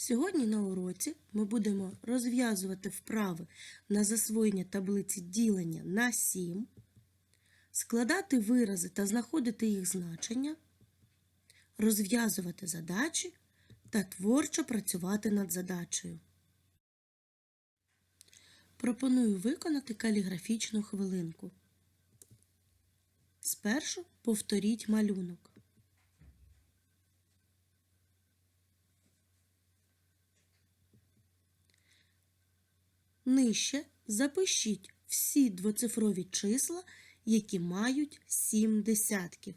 Сьогодні на уроці ми будемо розв'язувати вправи на засвоєння таблиці ділення на 7, складати вирази та знаходити їх значення, розв'язувати задачі та творчо працювати над задачею. Пропоную виконати каліграфічну хвилинку. Спершу повторіть малюнок. Нижче запишіть всі двоцифрові числа, які мають 7 десятків.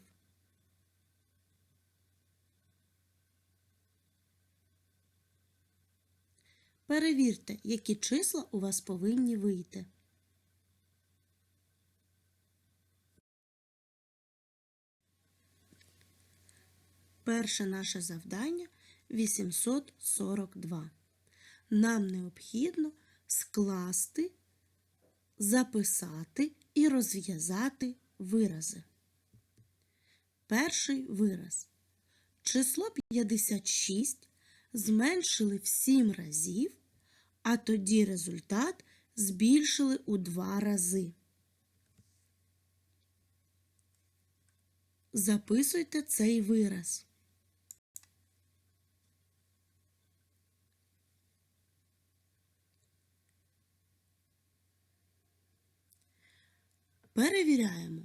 Перевірте, які числа у вас повинні вийти. Перше наше завдання 842. Нам необхідно скласти, записати і розв'язати вирази. Перший вираз. Число 56 зменшили в 7 разів, а тоді результат збільшили у 2 рази. Записуйте цей вираз. Перевіряємо.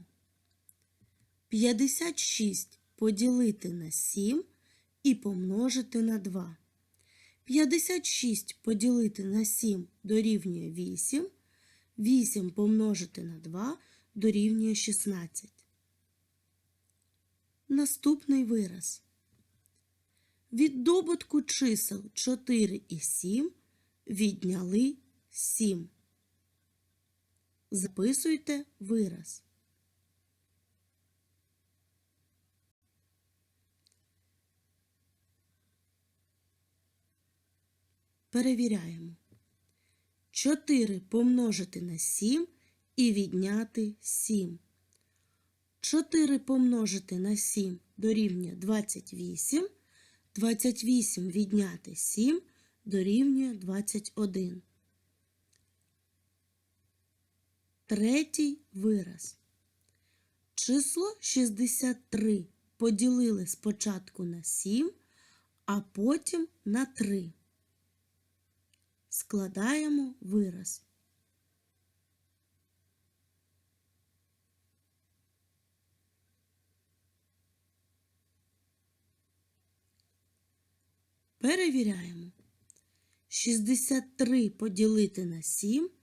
56 поділити на 7 і помножити на 2. 56 поділити на 7 дорівнює 8. 8 помножити на 2 дорівнює 16. Наступний вираз. Від добутку чисел 4 і 7 відняли 7. Записуйте вираз. Перевіряємо. 4 помножити на 7 і відняти 7. 4 помножити на 7 дорівнює 28. 28 відняти 7 дорівнює 21. Третій вираз. Число 63 поділили спочатку на 7, а потім на 3. Складаємо вираз. Перевіряємо. 63 поділити на 7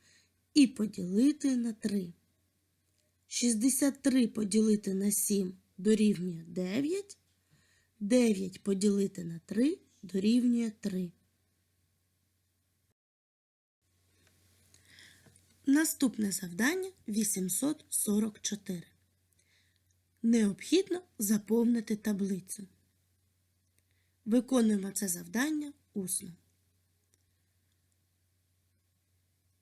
і поділити на 3. 63 поділити на 7 дорівнює 9. 9 поділити на 3 дорівнює 3. Наступне завдання 844. Необхідно заповнити таблицю. Виконуємо це завдання усно.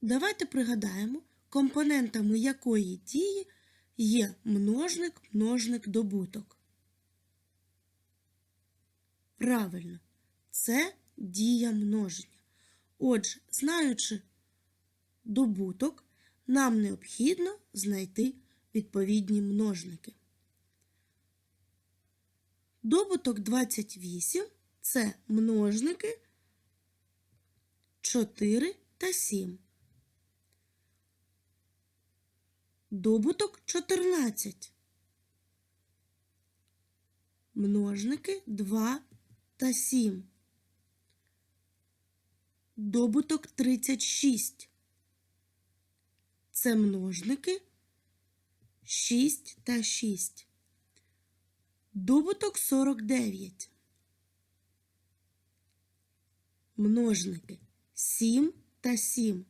Давайте пригадаємо, компонентами якої дії є множник, множник, добуток. Правильно, це дія множення. Отже, знаючи добуток, нам необхідно знайти відповідні множники. Добуток 28 це множники 4 та 7. Добуток 14. Множники 2 та 7. Добуток 36. Це множники 6 та 6. Добуток 49. Множники 7 та 7.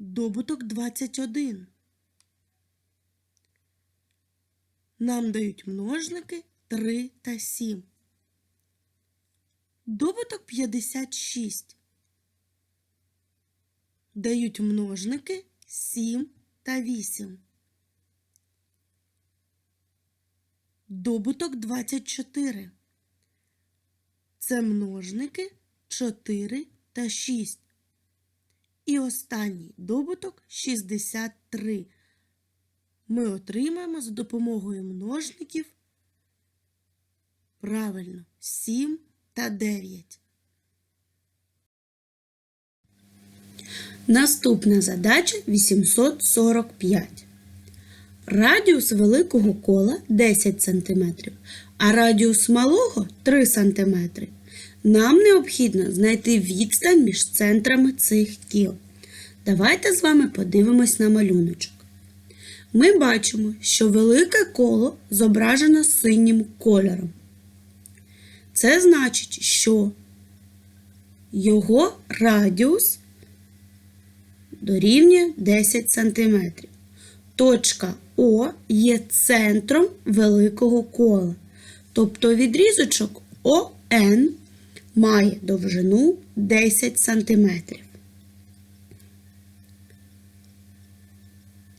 Добуток 21. Нам дають множники 3 та 7. Добуток 56. Дають множники 7 та 8. Добуток 24. це множники 4 та 6. І останній добуток 63. Ми отримаємо за допомогою множників правильно 7 та 9. Наступна задача 845. Радіус великого кола 10 см, а радіус малого 3 см. Нам необхідно знайти відстань між центрами цих кіл. Давайте з вами подивимось на малюночок. Ми бачимо, що велике коло зображено синім кольором. Це значить, що його радіус дорівнює 10 см. Точка О є центром великого кола. Тобто відрізочок ОН має довжину 10 см.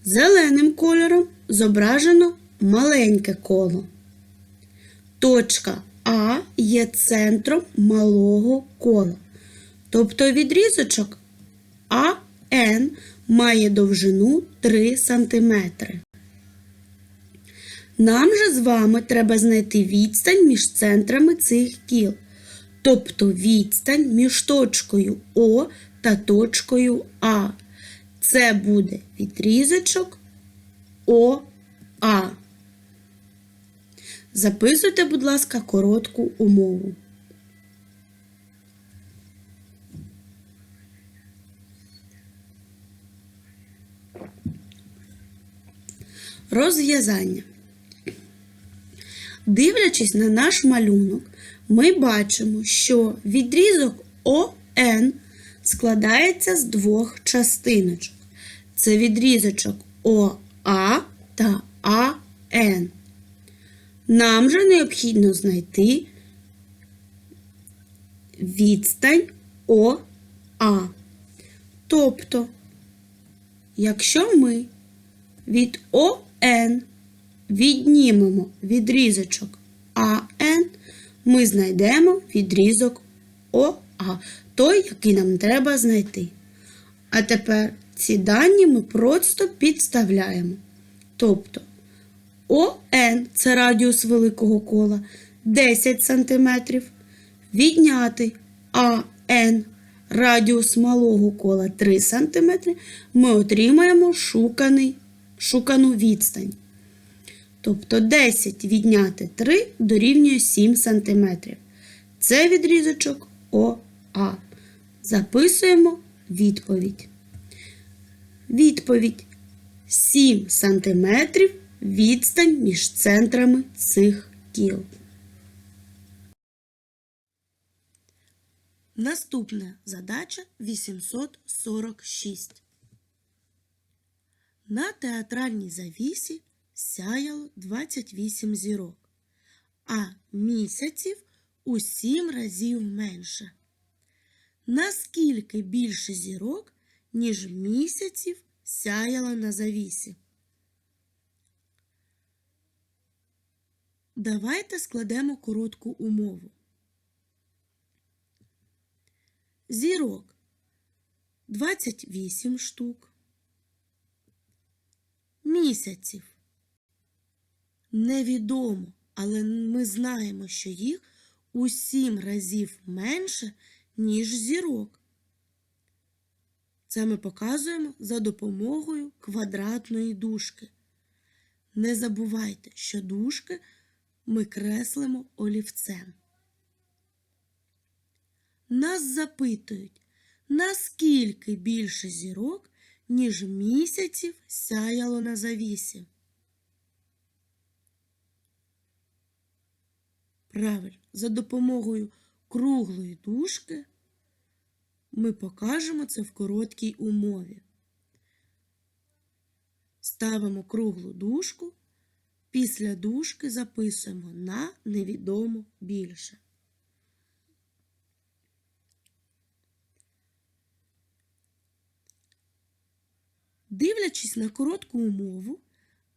Зеленим кольором зображено маленьке коло. Точка А є центром малого кола. Тобто відрізочок АН має довжину 3 см. Нам же з вами треба знайти відстань між центрами цих кіл. Тобто відстань між точкою О та точкою А. Це буде відрізочок ОА. Записуйте, будь ласка, коротку умову. Розв'язання. Дивлячись на наш малюнок, ми бачимо, що відрізок ОН складається з двох частиночок. Це відрізочок ОА та АН. Нам же необхідно знайти відстань ОА. Тобто, якщо ми від ОН віднімемо відрізочок АН, ми знайдемо відрізок ОА, той, який нам треба знайти. А тепер ці дані ми просто підставляємо. Тобто ОН це радіус великого кола 10 см. Відняти АН радіус малого кола 3 см, ми отримаємо шуканий, шукану відстань. Тобто 10 відняти 3 дорівнює 7 см. Це відрізочок ОА. Записуємо відповідь. Відповідь 7 см відстань між центрами цих кіл. Наступна задача 846. На театральній завісі сяяло 28 зірок, а місяців у 7 разів менше. Наскільки більше зірок, ніж місяців сяяло на завісі? Давайте складемо коротку умову. Зірок 28 штук. Місяців. Невідомо, але ми знаємо, що їх у 7 разів менше, ніж зірок. Це ми показуємо за допомогою квадратної дужки. Не забувайте, що дужки ми креслимо олівцем. Нас запитують, наскільки більше зірок, ніж місяців сяяло на завісі. Правильно, за допомогою круглої дужки ми покажемо це в короткій умові. Ставимо круглу дужку, після дужки записуємо на невідомо більше. Дивлячись на коротку умову,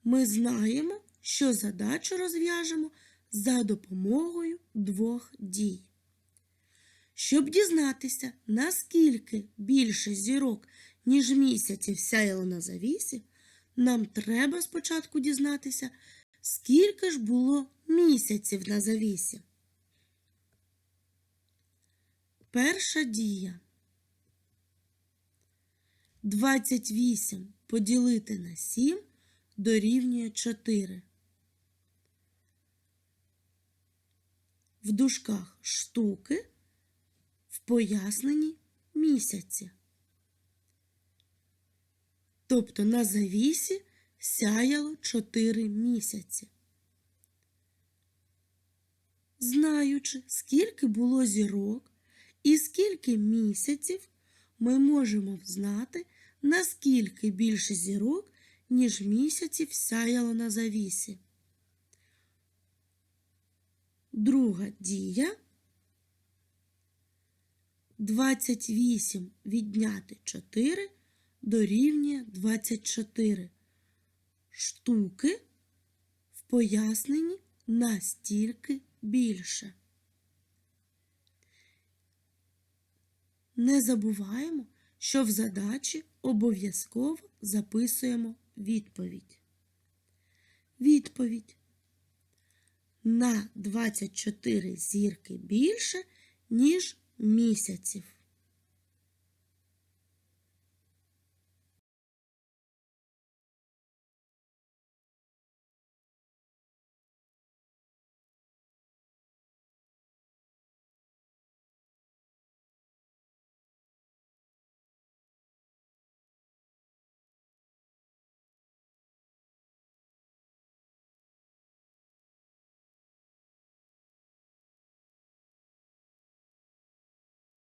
ми знаємо, що задачу розв'яжемо за допомогою двох дій. Щоб дізнатися, наскільки більше зірок, ніж місяців сяяло на завісі, нам треба спочатку дізнатися, скільки ж було місяців на завісі. Перша дія. 28 поділити на 7 дорівнює 4. В дужках штуки в поясненні місяці. Тобто на завісі сяяло 4 місяці. Знаючи, скільки було зірок і скільки місяців, ми можемо знати, наскільки більше зірок, ніж місяців сяяло на завісі. Друга дія. 28 відняти 4 дорівнює 24 штуки в поясненні настільки більше. Не забуваємо, що в задачі обов'язково записуємо відповідь. Відповідь. На 24 зірки більше, ніж місяців.